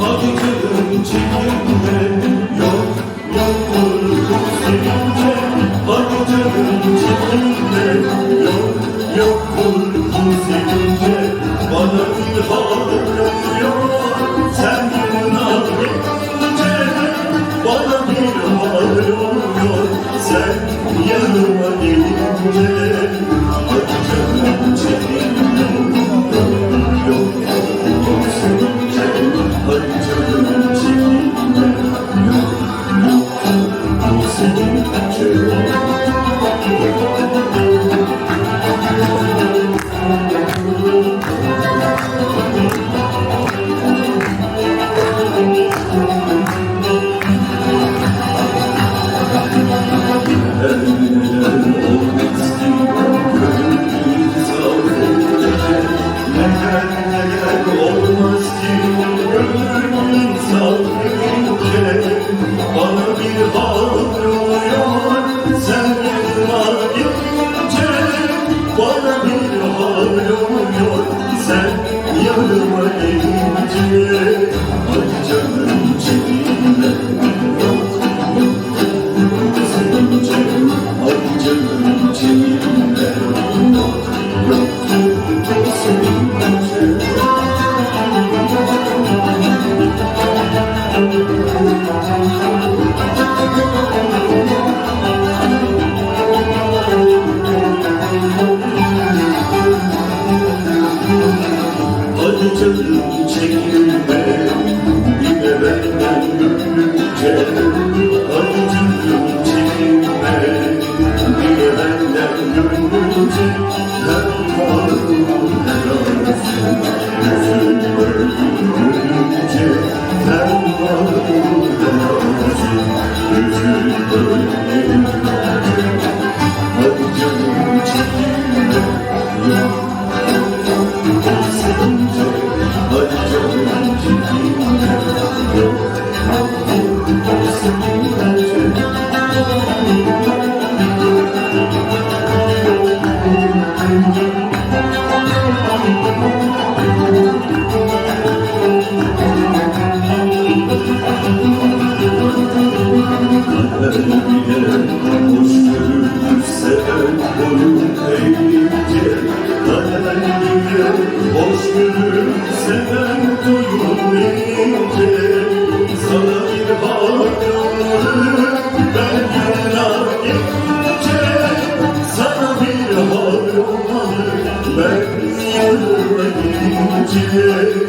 Acıdım çekimde yok yok korku sen yanıma gelince Acıdım çekimde yok yok korku sevince Acıdım çekimde yok yok korku sevince Bana bir hal oluyor sen yanıma gelince. Ay canım çekilme Yine benden gönlünce Hadi canım çekilme Yine benden gönlünce Her varım helalsin Yüzün görünce Her varım Yüzün görünce yok sevince de